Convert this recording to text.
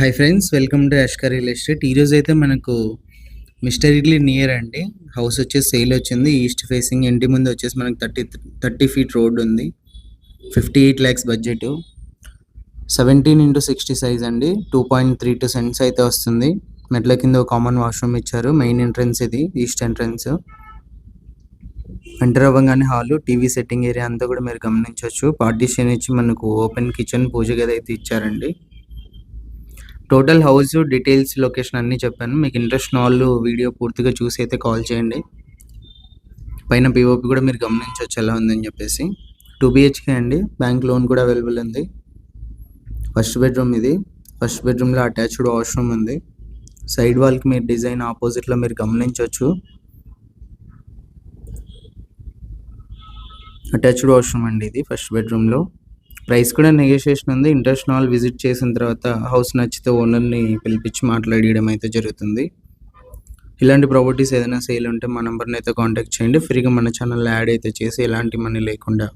Hi friends welcome to Yashkar real estate ఈరోజు అయితే మనకు మిస్టర్ ఇడ్లీ నియర్ అండి. హౌస్ వచ్చేసి సేల్ వచ్చింది. ఈస్ట్ ఫేసింగ్ ఇంటి ముందు వచ్చేసి మనకు థర్టీ థర్టీ ఫీట్ రోడ్ ఉంది. Fifty eight lakhs budget seventeen into sixty size అండి. Two point three two cents అయితే వస్తుంది. మెట్ల కింద ఒక కామన్ వాష్రూమ్ ఇచ్చారు. మెయిన్ ఎంట్రన్స్ ఇది ఈస్ట్ ఎంట్రన్స్ ఎంటర్ అవ్వగానే హాలు టీవీ సెట్టింగ్ ఏరియా అంతా కూడా మీరు గమనించవచ్చు. పార్టీషన్ ఇచ్చి మనకు ఓపెన్ కిచెన్ పూజ గది అయితే ఇచ్చారండి. టోటల్ హౌస్ డీటెయిల్స్ లొకేషన్ అన్నీ చెప్పాను. మీకు ఇంట్రెస్ట్ వాళ్ళు వీడియో పూర్తిగా చూసి అయితే కాల్ చేయండి. పైన పిఓపి కూడా మీరు గమనించవచ్చు ఎలా ఉందని చెప్పేసి. టూ బిహెచ్కే అండి. బ్యాంక్ లోన్ కూడా అవైలబుల్ ఉంది. ఫస్ట్ బెడ్రూమ్ ఇది. ఫస్ట్ బెడ్రూమ్లో అటాచ్డ్ వాష్రూమ్ ఉంది. సైడ్ వాల్కి మీరు డిజైన్ ఆపోజిట్లో మీరు గమనించవచ్చు. అటాచ్డ్ వాష్రూమ్ అండి ఇది ఫస్ట్ బెడ్రూమ్లో ప్రైస్ కూడా నెగోషియేషన్ ఉంది. ఇంటర్నేషనల్ హాల్ విజిట్ చేసిన తర్వాత హౌస్ నచ్చితే ఓనర్ని పిలిపించి మాట్లాడేయడం అయితే జరుగుతుంది. ఇలాంటి ప్రాపర్టీస్ ఏదైనా సేల్ ఉంటే మా నెంబర్ని అయితే కాంటాక్ట్ చేయండి. ఫ్రీగా మన ఛానల్లో యాడ్ అయితే చేసి ఎలాంటి మనీ లేకుండా